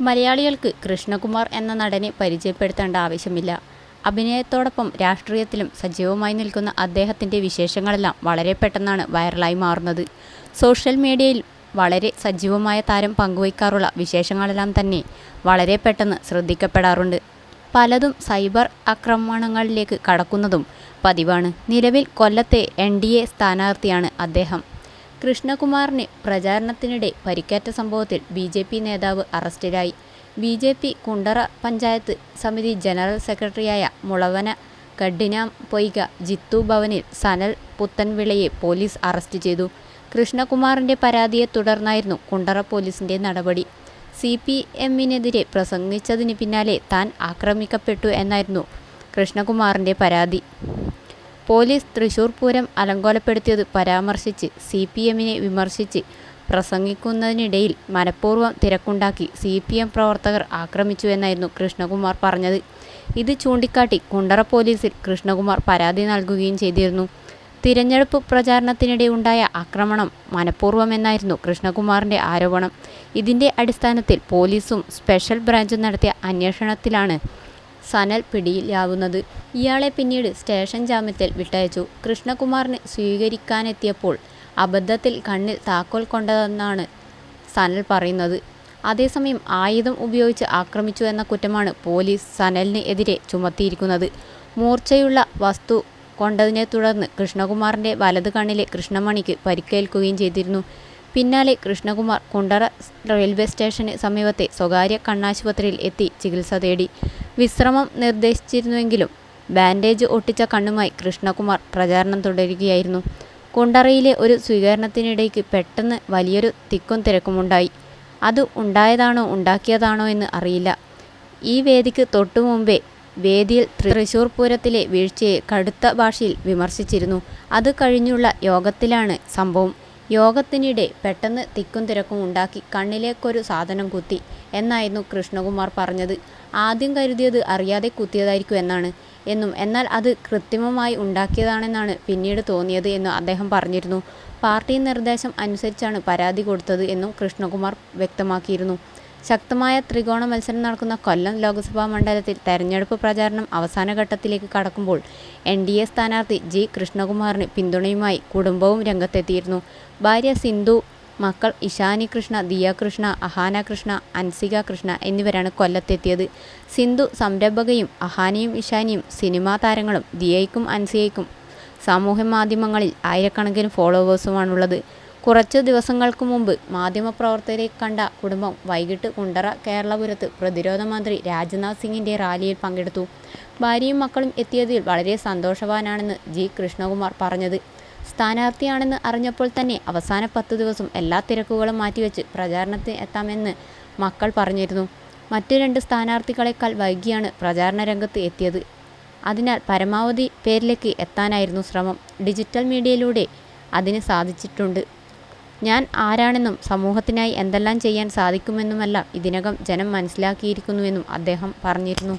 മലയാളികൾക്ക് കൃഷ്ണകുമാർ എന്ന നടനെ പരിചയപ്പെടുത്തേണ്ട ആവശ്യമില്ല. അഭിനയത്തോടൊപ്പം രാഷ്ട്രീയത്തിലും സജീവമായി നിൽക്കുന്ന അദ്ദേഹത്തിന്റെ വിശേഷങ്ങളെല്ലാം വളരെ പെട്ടെന്നാണ് വൈറലായി മാറുന്നത്. സോഷ്യൽ മീഡിയയിൽ വളരെ സജീവമായ താരം പങ്കുവയ്ക്കാറുള്ള വിശേഷങ്ങളെല്ലാം തന്നെ വളരെ പെട്ടെന്ന് ശ്രദ്ധിക്കപ്പെടാറുണ്ട്. പലതും സൈബർ ആക്രമണങ്ങളിലേക്ക് കടക്കുന്നതും പതിവാണ്. നിലവിൽ കൊല്ലത്തെ എൻ ഡി എ സ്ഥാനാർത്ഥിയാണ് അദ്ദേഹം. കൃഷ്ണകുമാറിന് പ്രചാരണത്തിനിടെ പരിക്കേറ്റ സംഭവത്തിൽ ബി ജെ പി നേതാവ് അറസ്റ്റിലായി. B J P Kundara panchayat സമിതി ജനറൽ സെക്രട്ടറിയായ മുളവന കഡിനാം പൊയ്ക ജിത്തു ഭവനിൽ സനൽ പുത്തൻവിളയെ പോലീസ് അറസ്റ്റ് ചെയ്തു. കൃഷ്ണകുമാറിന്റെ പരാതിയെ തുടർന്നായിരുന്നു കുണ്ടറ പോലീസിന്റെ നടപടി. സി പി എമ്മിനെതിരെ പ്രസംഗിച്ചതിന് പിന്നാലെ താൻ ആക്രമിക്കപ്പെട്ടു എന്നായിരുന്നു കൃഷ്ണകുമാറിന്റെ പരാതി. പോലീസ് തൃശൂർ പൂരം അലങ്കോലപ്പെടുത്തിയത് പരാമർശിച്ച് സി പി എമ്മിനെ വിമർശിച്ച്. പ്രസംഗിക്കുന്നതിനിടയിൽ മനഃപൂർവം തിരക്കുണ്ടാക്കി സി പി എം പ്രവർത്തകർ ആക്രമിച്ചു എന്നായിരുന്നു കൃഷ്ണകുമാർ പറഞ്ഞത്. ഇത് ചൂണ്ടിക്കാട്ടി കുണ്ടറ പോലീസിൽ കൃഷ്ണകുമാർ പരാതി നൽകുകയും ചെയ്തിരുന്നു. തിരഞ്ഞെടുപ്പ് പ്രചാരണത്തിനിടെ ഉണ്ടായ ആക്രമണം മനഃപൂർവമെന്നായിരുന്നു കൃഷ്ണകുമാറിന്റെ ആരോപണം. ഇതിന്റെ അടിസ്ഥാനത്തിൽ പോലീസും സ്പെഷ്യൽ ബ്രാഞ്ചും നടത്തിയ അന്വേഷണത്തിലാണ് സനൽ പിടിയിലാവുന്നത്. ഇയാളെ പിന്നീട് സ്റ്റേഷൻ ജാമ്യത്തിൽ വിട്ടയച്ചു. കൃഷ്ണകുമാറിനെ സ്വീകരിക്കാനെത്തിയപ്പോൾ അബദ്ധത്തിൽ കണ്ണിൽ താക്കോൽ കൊണ്ടതെന്നാണ് സനൽ പറയുന്നത്. അതേസമയം ആയുധം ഉപയോഗിച്ച് ആക്രമിച്ചു എന്ന കുറ്റമാണ് പോലീസ് സനലിന് എതിരെ ചുമത്തിയിരിക്കുന്നത്. മൂർച്ചയുള്ള വസ്തു കൊണ്ടതിനെ തുടർന്ന് കൃഷ്ണകുമാറിന്റെ വലത് കണ്ണിലെ കൃഷ്ണമണിക്ക് പരിക്കേൽക്കുകയും ചെയ്തിരുന്നു. പിന്നാലെ കൃഷ്ണകുമാർ കുണ്ടറ റെയിൽവേ സ്റ്റേഷന് സമീപത്തെ സ്വകാര്യ കണ്ണാശുപത്രിയിൽ എത്തി ചികിത്സ തേടി. വിശ്രമം നിർദ്ദേശിച്ചിരുന്നുവെങ്കിലും ബാൻഡേജ് ഒട്ടിച്ച കണ്ണുമായി കൃഷ്ണകുമാർ പ്രചാരണം തുടരുകയായിരുന്നു. കുണ്ടറയിലെ ഒരു സ്വീകരണത്തിനിടയ്ക്ക് പെട്ടെന്ന് വലിയൊരു തിക്കും തിരക്കുമുണ്ടായി. അത് ഉണ്ടായതാണോ ഉണ്ടാക്കിയതാണോ എന്ന് അറിയില്ല. ഈ വേദിക്ക് തൊട്ടു മുമ്പേ വേദിയിൽ തൃശൂർ പൂരത്തിലെ വീഴ്ചയെ കടുത്ത ഭാഷയിൽ വിമർശിച്ചിരുന്നു. അത് കഴിഞ്ഞുള്ള യോഗത്തിലാണ് സംഭവം. യോഗത്തിനിടെ പെട്ടെന്ന് തിക്കും തിരക്കും ഉണ്ടാക്കി കണ്ണിലേക്കൊരു സാധനം കുത്തി. എന്നായിരുന്നു കൃഷ്ണകുമാർ പറഞ്ഞത്. ആദ്യം കരുതിയത് അറിയാതെ കുത്തിയതായിരിക്കും എന്നാണ്. എന്നും എന്നാൽ അത് കൃത്രിമമായി ഉണ്ടാക്കിയതാണെന്നാണ് പിന്നീട് തോന്നിയത് എന്നും അദ്ദേഹം പറഞ്ഞിരുന്നു. പാർട്ടി നിർദ്ദേശം അനുസരിച്ചാണ് പരാതി കൊടുത്തത് എന്നും കൃഷ്ണകുമാർ വ്യക്തമാക്കിയിരുന്നു. ശക്തമായ ത്രികോണ മത്സരം നടക്കുന്ന കൊല്ലം ലോക്സഭാ മണ്ഡലത്തിൽ തെരഞ്ഞെടുപ്പ് പ്രചാരണം അവസാന ഘട്ടത്തിലേക്ക് കടക്കുമ്പോൾ എൻ ഡി എ സ്ഥാനാർത്ഥി ജി കൃഷ്ണകുമാറിന് പിന്തുണയുമായി കുടുംബവും രംഗത്തെത്തിയിരുന്നു. ഭാര്യ സിന്ധു മക്കൾ ഇഷാനി കൃഷ്ണ ദിയ കൃഷ്ണ അഹാന കൃഷ്ണ അൻസിക കൃഷ്ണ എന്നിവരാണ് കൊല്ലത്തെത്തിയത്. സിന്ധു സംരംഭകയും അഹാനിയും ഇഷാനിയും സിനിമാ താരങ്ങളും ദിയയ്ക്കും അൻസിയയ്ക്കും സാമൂഹ്യ മാധ്യമങ്ങളിൽ ആയിരക്കണക്കിന് ഫോളോവേഴ്സുമാണുള്ളത്. കുറച്ച് ദിവസങ്ങൾക്ക് മുമ്പ് മാധ്യമപ്രവർത്തകരെ കണ്ട കുടുംബം വൈകിട്ട് കുണ്ടറ കേരളപുരത്ത് പ്രതിരോധ മന്ത്രി രാജ്നാഥ് സിംഗിന്റെ റാലിയിൽ പങ്കെടുത്തു. ഭാര്യയും മക്കളും എത്തിയതിൽ വളരെ സന്തോഷവാനാണെന്ന് ജി. കൃഷ്ണകുമാർ പറഞ്ഞത്. സ്ഥാനാർത്ഥിയാണെന്ന് അറിഞ്ഞപ്പോൾ തന്നെ അവസാന പത്ത് ദിവസം എല്ലാ തിരക്കുകളും മാറ്റിവെച്ച് പ്രചാരണത്തിന് എത്താമെന്ന് മക്കൾ പറഞ്ഞിരുന്നു. മറ്റു രണ്ട് സ്ഥാനാർത്ഥികളെക്കാൾ വൈകിയാണ് പ്രചാരണ രംഗത്ത് എത്തിയത്. അതിനാൽ പരമാവധി പേരിലേക്ക് എത്താനായിരുന്നു ശ്രമം. ഡിജിറ്റൽ മീഡിയയിലൂടെ അതിന് സാധിച്ചിട്ടുണ്ട്. ഞാൻ ആരാണെന്നും സമൂഹത്തിനായി എന്തെല്ലാം ചെയ്യാൻ സാധിക്കുമെന്നുമെല്ലാം ഇതിനകം ജനം മനസ്സിലാക്കിയിരിക്കുന്നുവെന്നും അദ്ദേഹം പറഞ്ഞിരുന്നു.